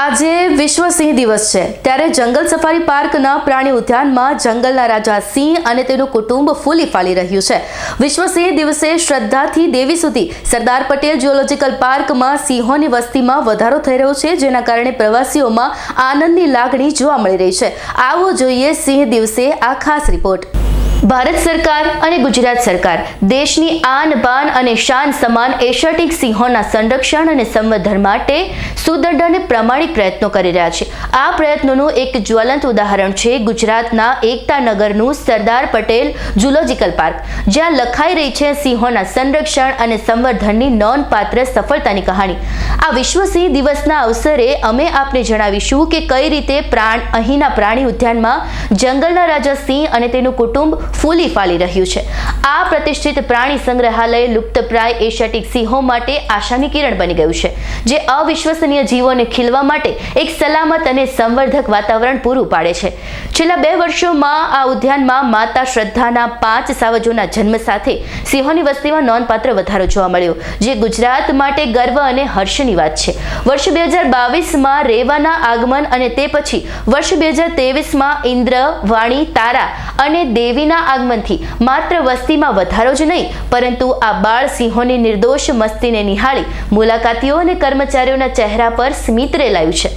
આજે વિશ્વ સિંહ દિવસ છે. ત્યારે જંગલ સફારી પાર્કના પ્રાણી ઉદ્યાનમાં જંગલના રાજા સિંહ અને તેનું કુટુંબ ફૂલી ફાલી રહ્યું છે. વિશ્વ સિંહ દિવસે શ્રદ્ધાથી દેવી સુધી સરદાર પટેલ જુઓલોજીકલ પાર્કમાં સિંહોની વસ્તીમાં વધારો થઈ રહ્યો છે, જેના કારણે પ્રવાસીઓમાં આનંદની લાગણી જોવા મળી રહી છે. આવો જોઈએ સિંહ દિવસે આ ખાસ રિપોર્ટ ભારત સરકાર અને ગુજરાત સરકાર દેશની આન બાન અને શાન સમાન એશિયાટિક સિંહોના સંરક્ષણ અને સંવર્ધન માટે સુદૃઢ અને પ્રમાણિક પ્રયત્નો કરી રહ્યા છે. આ પ્રયત્નોનું એક જ્વલંત ઉદાહરણ છે ગુજરાતના એકતા નગરનું સરદાર પટેલ ઝુલોજિકલ પાર્ક, જ્યાં લખાઈ રહી છે સિંહોના સંરક્ષણ અને સંવર્ધનની નોંધપાત્ર સફળતાની કહાણી આ વિશ્વ સિંહ દિવસના અવસરે અમે આપને જણાવીશું કે કઈ રીતે પ્રાણ અહીંના પ્રાણી ઉદ્યાનમાં જંગલના રાજા સિંહ અને તેનું કુટુંબ ફૂલી ફાલી રહ્યું છે. આ પ્રતિષ્ઠિત પ્રાણી સંગ્રહાલય લુપ્તપ્રાય એશિયાટિક સિંહો માટે આશાની કિરણ બની ગયું છે, જે અવિશ્વસનીય જીવોને ખીલવા માટે એક સલામત અને સંવર્ધક વાતાવરણ પૂરું પાડે છે. છેલ્લા બે વર્ષોમાં આ ઉદ્યાનમાં માતા શ્રદ્ધાના પાંચ સાવજોના જન્મ સાથે સિંહોની વસ્તીમાં નોંધપાત્ર વધારો જોવા મળ્યો, જે ગુજરાત માટે ગર્વ અને હર્ષની વાત છે. વર્ષ બે હજાર બાવીસમાં રેવાના આગમન અને તે પછી વર્ષ બે હજાર તેવીસમાં ઇન્દ્ર, વાણી, તારા અને દેવીના આગમનથી માત્ર વસ્તીમાં વધારો જ નહીં, પરંતુ આ બાળ સિંહોની નિર્દોષ મસ્તીને નિહાળી મુલાકાતીઓ અને કર્મચારીઓના ચહેરા પર સ્મિત રેલાયું છે.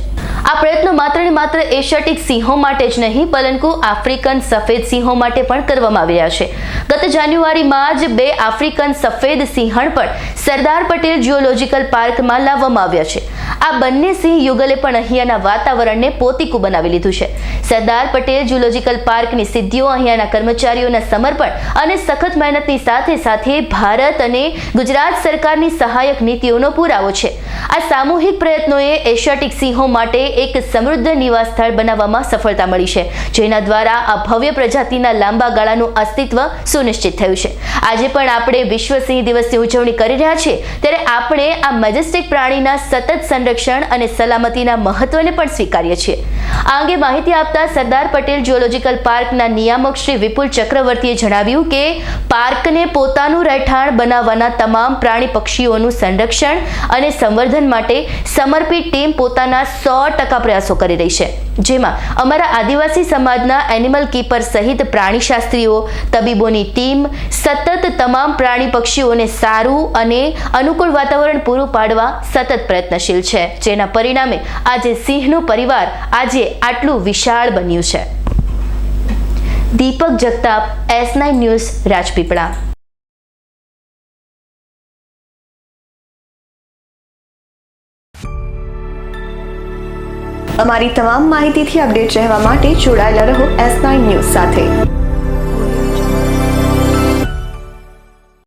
આ પ્રયત્નો માત્ર ને માત્ર એશિયાટિક સિંહો માટે જ નહીં, પરંતુ આફ્રિકન સફેદ સિંહો માટે પણ કરવામાં આવી રહ્યા છે. ગત જાન્યુઆરીમાં જ બે આફ્રિકન સફેદ સિંહણ પણ સરદાર પટેલ જિયોલોજીકલ પાર્કમાં લાવવામાં આવ્યા છે. આ બંને સિંહ યુગલે પણ અહીંયાના વાતાવરણને પોતીકું બનાવી લીધું છે. સરદાર પટેલ જિયોલોજીકલ પાર્કની સિદ્ધિઓ અહીંયાના કર્મચારીઓના સમર્પણ અને સખત મહેનતની સાથે સાથે ભારત અને ગુજરાત સરકારની સહાયક નીતિઓનો પુરાવો છે. આ સામૂહિક પ્રયત્નોએ એશિયાટિક સિંહો માટે એક સમૃદ્ધ નિવાસ સ્થળ બનાવવામાં સફળતા મળી છે, જેના દ્વારા આ ભવ્ય પ્રજાતિના લાંબા ગાળાનું અસ્તિત્વ સુનિશ્ચિત થયું છે. આજે પણ આપણે વિશ્વ સિંહ દિવસની ઉજવણી કરી રહ્યા છીએ ત્યારે આપણે આ મેજેસ્ટિક પ્રાણીના સતત સંરક્ષણ અને સલામતીના મહત્વને પણ સ્વીકારીએ છીએ. આ અંગે માહિતી આપતા સરદાર પટેલ જુઓલોજીકલ પાર્કના નિયામક શ્રી વિપુલ ચક્રવર્તીએ જણાવ્યું કે, પાર્કને પોતાનું રહેઠાણ બનાવવાના તમામ પ્રાણી પક્ષીઓનું સંરક્ષણ અને સંવર્ધન માટે સમર્પિત ટીમ પોતાના સો ટકા પ્રયાસો કરી રહી છે. જેમાં અમારા આદિવાસી સમાજના એનિમલ કીપર સહિત પ્રાણીશાસ્ત્રીઓ, તબીબોની ટીમ, સતત તમામ પ્રાણી પક્ષીઓને સારું અને અનુકૂળ વાતાવરણ પૂરું પાડવા સતત પ્રયત્નશીલ છે, જેના પરિણામે આજે સિંહનું પરિવાર આજે આટલું વિશાળ બન્યું છે. Deepak Jagtap, S nine news, Rajpipla. અમારી તમામ માહિતીથી અપડેટ રહેવા માટે જોડાયેલા રહો એસ નાઇન ન્યૂઝ સાથે.